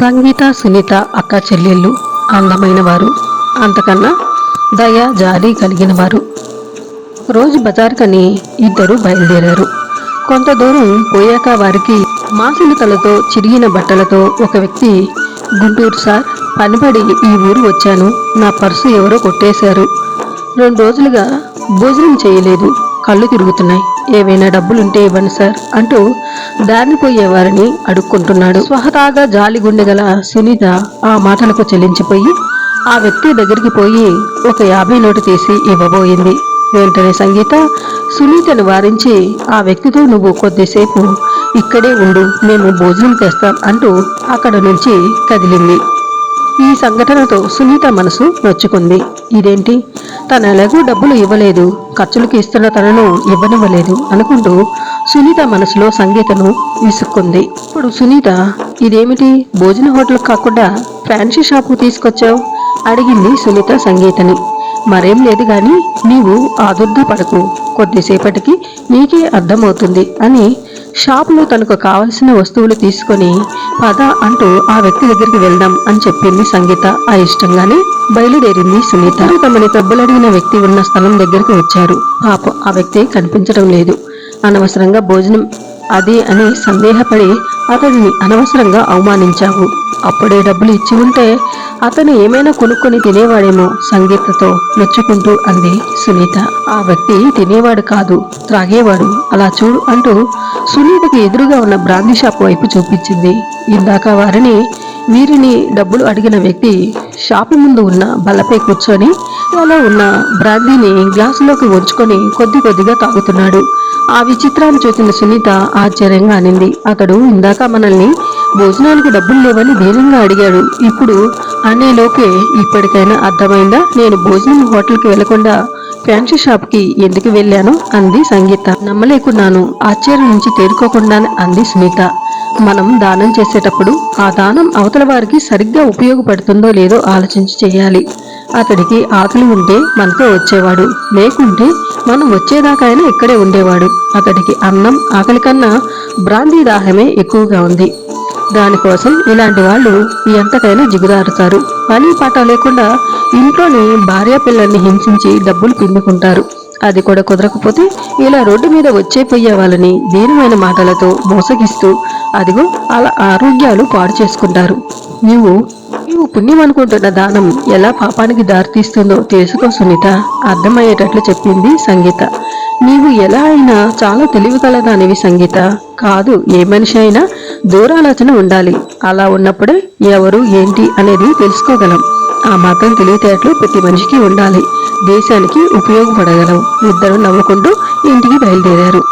సంగీత సునీత అక్క చెల్లెళ్ళు అందమైన వారు. అంతకన్నా దయ జాలి కలిగిన వారు. రోజు బజార్కని ఇద్దరు బయలుదేరారు. కొంత దూరం పోయాక వారికి మాసిన తలతో చిరిగిన బట్టలతో ఒక వ్యక్తి గుంటూరు సార్ పనిపడి ఈ ఊరు వచ్చాను. నా పర్సు ఎవరో కొట్టేశారు. రెండు రోజులుగా భోజనం చేయలేదు. కళ్ళు తిరుగుతున్నాయి. ఏవైనా డబ్బులుంటే ఇవ్వండి సార్ అంటూ దారిని పోయేవారిని అడుక్కుంటున్నాడు. స్వహతాగా జాలి గుండె గల సునీత ఆ మాటలకు చెల్లించిపోయి ఆ వ్యక్తి దగ్గరికి పోయి ఒక యాభై నోటు తీసి ఇవ్వబోయింది. వెంటనే సంగీత సునీతను వారించి ఆ వ్యక్తితో నువ్వు కొద్దిసేపు ఇక్కడే ఉండు మేము భోజనం చేస్తాం అంటూ అక్కడ నుంచి కదిలింది. ఈ సంఘటనతో సునీత మనసు నొచ్చుకుంది. ఇదేంటి? తను ఎలాగూ డబ్బులు ఇవ్వలేదు. ఖర్చులకు ఇస్తున్న తనను ఇవ్వనివ్వలేదు అనుకుంటూ సునీత మనసులో సంగీతను విసుక్కుంది. ఇప్పుడు సునీత ఇదేమిటి? భోజన హోటల్ కాకుండా ఫ్యాన్సీ షాపు తీసుకొచ్చావు? అడిగింది సునీత సంగీతని. మరేం లేదు కానీ నీవు ఆదుర్ద పడకు కొద్దిసేపటికి నీకే అర్థమవుతుంది అని షాపులో తనకు కావలసిన వస్తువులు తీసుకొని పద అంటూ ఆ వ్యక్తి దగ్గరికి వెళ్దాం అని చెప్పింది సంగీత. ఆ ఇష్టంగానే బయలుదేరింది సునీత. తమని పెబ్బలడిగిన వ్యక్తి ఉన్న స్థలం దగ్గరికి వచ్చారు. పాపం ఆ వ్యక్తి కనిపించడం లేదు. అనవసరంగా భోజనం అది అని సందేహపడి అతడిని అనవసరంగా అవమానించావు. అప్పుడే డబ్బులు ఇచ్చి ఉంటే అతను ఏమైనా కొనుక్కొని తినేవాడేమో సంగీతతో నొచ్చుకుంటూ అంది సునీత. ఆ వ్యక్తి తినేవాడు కాదు త్రాగేవాడు. అలా చూడు అంటూ సునీతకి ఎదురుగా ఉన్న బ్రాందీ షాప్ వైపు చూపించింది. ఇందాక వారిని వీరిని డబ్బులు అడిగిన వ్యక్తి షాపు ముందు ఉన్న బల్లపై కూర్చొని అలా ఉన్న బ్రాందీని గ్లాసులోకి ఉంచుకొని కొద్ది కొద్దిగా తాగుతున్నాడు. ఆ విచిత్రాన్ని చూసిన సునీత ఆశ్చర్యంగా అనింది. అతడు ఇందాక మనల్ని భోజనానికి డబ్బులు లేవని ధీరంగా అడిగాడు. ఇప్పుడు అనేలోపే ఇప్పటికైనా అర్థమైందా? నేను భోజనం హోటల్కి వెళ్ళకుండా ఫ్యాన్సీ షాప్కి ఎందుకు వెళ్ళాను? అంది సంగీత. నమ్మలేకున్నాను. ఆశ్చర్యం నుంచి తేరుకోకుండా అంది సునీత. మనం దానం చేసేటప్పుడు ఆ దానం అవతల వారికి సరిగ్గా ఉపయోగపడుతుందో లేదో ఆలోచించి చేయాలి. అతడికి ఆకలి ఉంటే మనతో వచ్చేవాడు. లేకుంటే మనం వచ్చేదాకైనా ఇక్కడే ఉండేవాడు. అతడికి అన్నం ఆకలి కన్నా బ్రాందీ దాహమే ఎక్కువగా ఉంది. దానికోసం ఇలాంటి వాళ్ళు ఎంతకైనా జిగుదారుతారు పని పాట లేకుండా ఇంట్లోని భార్య పిల్లల్ని హింసించి డబ్బులు పిండుకుంటారు. అది కూడా కుదరకపోతే ఇలా రోడ్డు మీద వచ్చే పోయే వాళ్ళని దీనమైన మాటలతో మోసగిస్తూ అదిగో అలా ఆరోగ్యాలు పాడు చేసుకుంటారు. నీవు నీవు పుణ్యం అనుకుంటున్న దానం ఎలా పాపానికి దారితీస్తుందో తెలుసుకో సునీత. అర్థమయ్యేటట్లు చెప్పింది సంగీత. నీవు ఎలా అయినా చాలా తెలివిగలదానివి సంగీత. కాదు ఏ మనిషి అయినా దూరాలోచన ఉండాలి. అలా ఉన్నప్పుడే ఎవరు ఏంటి అనేది తెలుసుకోగలం. ఆ మాత్రం తెలివితేటలు ప్రతి మనిషికి ఉండాలి. దేశానికి ఉపయోగపడగలం ఇద్దరు నవ్వుకుంటూ ఇంటికి బయలుదేరారు.